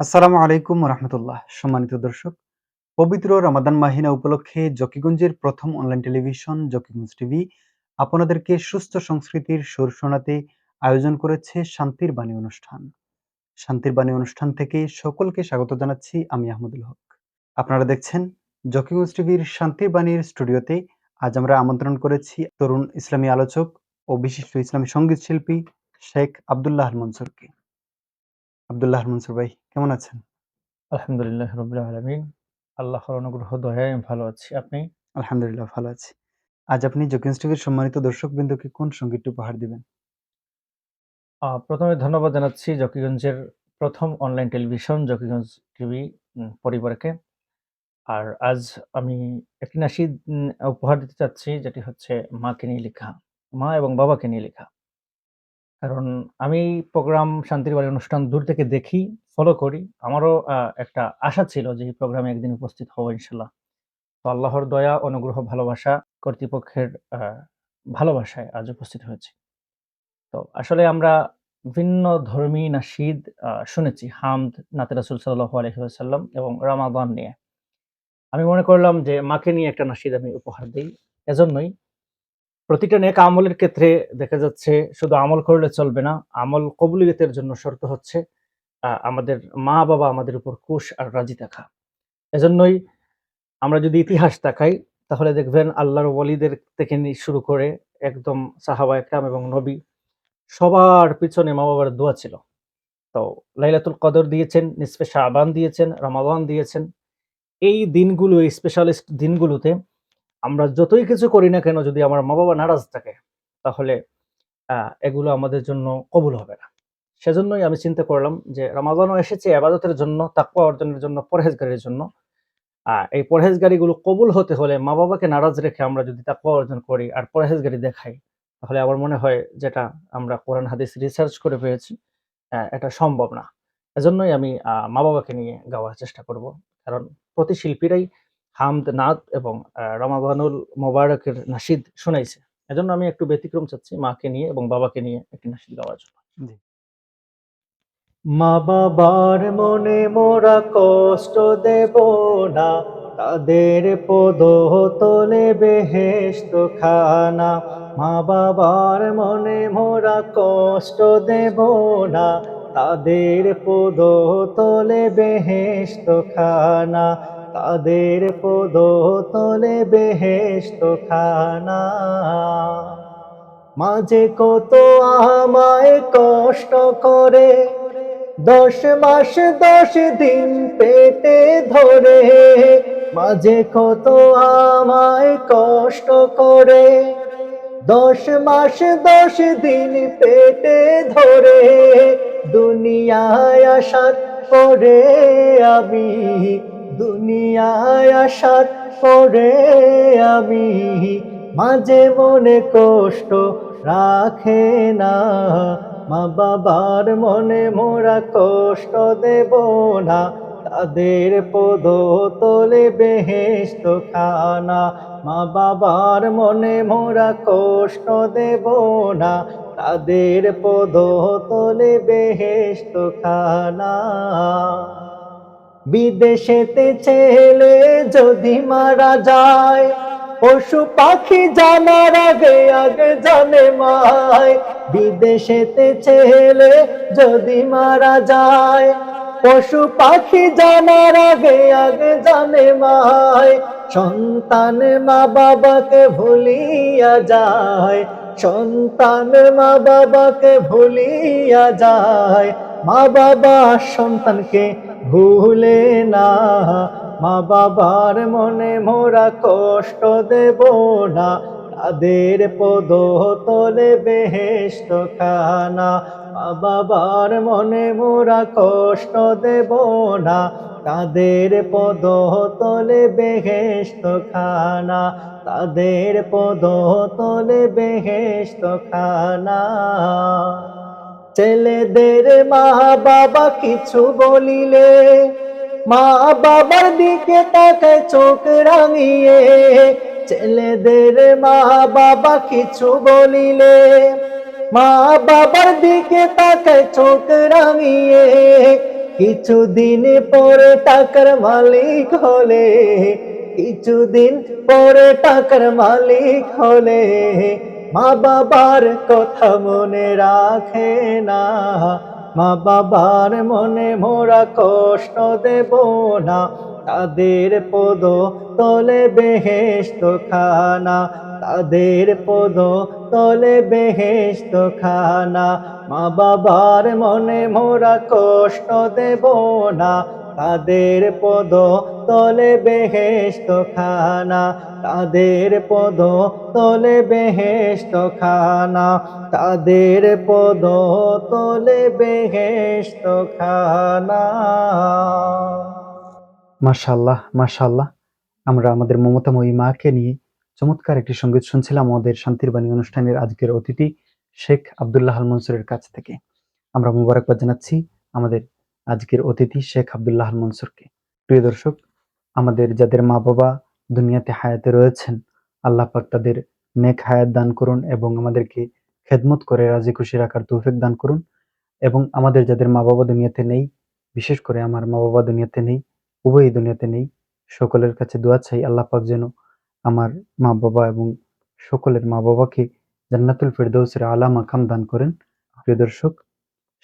আসসালামু আলাইকুম রহমতুল্লাহ। সম্মানিত দর্শক, পবিত্র রমাদান মাহিনা উপলক্ষে জকিগঞ্জের প্রথম অনলাইন টেলিভিশন জকিগঞ্জ টিভি আপনাদেরকে সুস্থ সংস্কৃতির সুর শোনাতে আয়োজন করেছে শান্তির বাণী অনুষ্ঠান। শান্তির বাণী অনুষ্ঠান থেকে সকলকে স্বাগত জানাচ্ছি আমি আহমদুল হক। আপনারা দেখছেন জকিগঞ্জ টিভির শান্তির বাণীর স্টুডিওতে আজ আমরা আমন্ত্রণ করেছি তরুণ ইসলামী আলোচক ও বিশিষ্ট ইসলামী সংগীত শিল্পী শেখ আবদুল্লাহ মনসুরকে। আবদুল্লাহ মনসুর ভাই কেমন আছেন? আলহামদুলিল্লাহ রবিল আলমিন। আল্লাহর অনুগ্রহ দয়ায় আমি ভালো আছি। আপনি? আলহামদুলিল্লাহ ভালো আছি। আজ আপনি জকিন্স টিভির সম্মানিত দর্শক বৃন্দকে কোন সঙ্গীতটি উপহার দিবেন? প্রথমে ধন্যবাদ জানাচ্ছি জকিগঞ্জের প্রথম অনলাইন টেলিভিশন জকিগঞ্জ টিভি পরিবারকে। আর আজ আমি একটি উম, উপহার দিতে চাচ্ছি যেটি হচ্ছে মাকে নিয়ে লেখা। মা এবং বাবাকে নিয়ে লেখা। কারণ আমি প্রোগ্রাম শান্তির বাড়ি অনুষ্ঠান দূর থেকে দেখি ফলো করি। আমারও একটা আশা ছিল যে এই প্রোগ্রামে একদিন উপস্থিত হব ইনশাল্লাহ। তো আল্লাহর দয়া অনুগ্রহ ভালোবাসা কর্তৃপক্ষের ভালোবাসায় আজ উপস্থিত হয়েছি। তো আসলে আমরা ভিন্ন ধর্মী আহ, শুনেছি হামদ নাতে রাসুল সাল্লাহ আলহিহাসাল্লাম এবং রামাদান নিয়ে। আমি মনে করলাম যে মাকে নিয়ে একটা নাসিদ আমি উপহার দিই। এজন্যই প্রতিটা নেক আমলের ক্ষেত্রে দেখা যাচ্ছে শুধু আমল করলে চলবে না, আমল কবুলিয়তের জন্য শর্ত হচ্ছে আমাদের মা বাবা আমাদের উপর কুশ আর রাজি থাকা। এজন্যই আমরা যদি ইতিহাস তাকাই তাহলে দেখবেন আল্লাহর ওয়ালিদের থেকে শুরু করে একদম সাহাবা একরাম এবং নবী সবার পিছনে মা বাবার দোয়া ছিল। তো লাইলাতুল কদর দিয়েছেন, নিসফে শাবান দিয়েছেন, রমাদান দিয়েছেন। এই দিনগুলো স্পেশালিস্ট দিনগুলোতে আমরা যতই কিছু করি না কেন যদি আমার মা বাবা নারাজ থাকে, তাহলে এগুলো আমাদের জন্য কবুল হবে না। সেজন্যই আমি চিন্তা করলাম যে রমাদানও এসেছে আবাদতের জন্য তাকুয়া অর্জনের জন্য, পরহেজগারির জন্য। এই পরহেজগারিগুলো কবুল হতে হলে মা বাবাকে নারাজ রেখে আমরা যদি তাকুয়া অর্জন করি আর পরহেজগারি দেখাই, তাহলে আমার মনে হয় যেটা আমরা কোরআন হাদিস রিসার্চ করে পেয়েছি এটা সম্ভব না। এজন্যই আমি মা বাবাকে নিয়ে গাওয়ার চেষ্টা করব। কারণ প্রতি শিল্পীরাই হামদ নাদ এবং রমাবানুল মোবারকের নাসিদ শোনাইছে। এজন্য আমি একটু ব্যতিক্রম চাচ্ছি মাকে নিয়ে এবং বাবাকে নিয়ে একটি নাসিদ গাওয়ার জন্য। মা বাবার মনে মোরা কষ্ট দেব না তাদের পদ তোলে বেহেস্ত খানা মা বাবার মনে মোরা কষ্ট দেব না তাদের পদ তোলে বেহেস্ত খানা তাদের পদ তোলে বেহেস্ত খানা। মাঝে কত আমায় কষ্ট করে, দশ মাস দশ দিন পেটে ধরে। মাঝে কত আমায় কষ্ট করে, দশ মাস দশ দিন পেটে ধরে। দুনিয়ায় আসার পরে আমি দুনিয়ায় আসার পরে আমি মাঝে মনে কষ্ট রাখে না। মা বাবার মনে মোরা কষ্ট দেব না। তাদের পদ তোলে বেহেস্ত খানা। মা বাবার মনে মোরা কষ্ট দেব না। তাদের পদ তোলে বেহেস্ত খানা। বিদেশেতে ছেলে যদি মারা যায়, পশু পাখি জানার আগে আগে জানে মায়। বিদেশেতে ছেলে যদি মারা যায়, পশু পাখি জানার আগে আগে জানে মায়। সন্তান মা বাবাকে ভুলিয়া যায়, সন্তান মা বাবাকে ভুলিয়া যায়। মা বাবা সন্তানকে ভুলে না, মা বাবার মনে মোরা কষ্ট দেব না, তাদের পদ তলে বেহেস্ত খানা, মা বাবার মনে মোরা কষ্ট দেব না, তাদের পদ তলে বেহেস্ত খানা, তাদের পদ তলে বেহেস্ত খানা। ছেলেদের মা বাবা কিছু বলিলে, মা বাবার দিকে তাকায় চোখ রাঙিয়ে, ছেলেদের মা বাবা কিছু বলিলে, মা বাবার দিকে তাকায় চোখ রাঙিয়ে, কিছুদিন পরে টাকার মালিক হলে, কিছুদিন পরে টাকার মালিক হলে মা বাবার কথা মনে রাখে না। মা বাবার মনে মোরা কষ্ট দেব না। তাদের পদ তলে বেহেস্ত খানা তাদের পদ তলে বেহেস্ত খানা মা বাবার মনে মোরা কষ্ট দেব না। তাদের পদ তলে বেহেস্ত খানা তাদের পদ তলে বেহেস্ত খানা তাদের পদ তলে বেহেস্ত খানা মাশাআল্লাহ মাশাআল্লাহ। আমরা আমাদের মমতাময়ী মাকে নিয়ে চমৎকার একটি সংগীত শুনছিলাম আমাদের শান্তির বাণী অনুষ্ঠানের আজকের অতিথি শেখ আব্দুল্লাহ আল মনসুরের কাছ থেকে। আমরা মুবারকবাদ জানাচ্ছি আমাদের আজকের অতিথি শেখ আব্দুল্লাহ মনসুরকে। প্রিয় দর্শক, আমাদের যাদের মা বাবা দুনিয়াতে হায়াতে রয়েছেন, আল্লাহ পাক তাদের নেক হায়াত দান করুন এবং আমাদেরকে খেদমত করে রাজি খুশি রাখার তৌফিক দান করুন এবং আমাদের যাদের মা বাবা দুনিয়াতে নেই, বিশেষ করে আমার মা বাবা দুনিয়াতে নেই, উভয়ই দুনিয়াতে নেই, সকলের কাছে দোয়া চাই আল্লাহ পাক যেন আমার মা বাবা এবং সকলের মা বাবাকে জান্নাতুল ফেরদৌসের আলা মাকাম দান করেন। প্রিয় দর্শক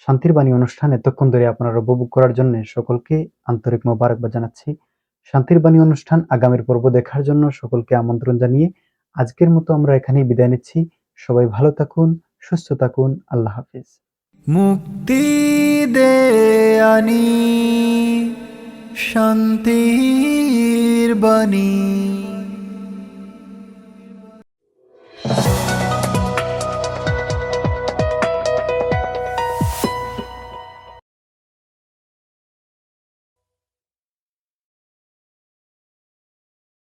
শান্তির বাণী অনুষ্ঠান এতক্ষণ ধরে আপনারা উপভোগ করার জন্য সকলকে আন্তরিক মোবারকবাদ জানাচ্ছি। শান্তির বাণী অনুষ্ঠান আগামীর পর্ব দেখার জন্য সকলকে আমন্ত্রণ জানিয়ে আজকের মতো আমরা এখানেই বিদায় নিচ্ছি। সবাই ভালো থাকুন, সুস্থ থাকুন, আল্লাহ হাফিজ। মুক্তি দে আনি, শান্তির বাণী।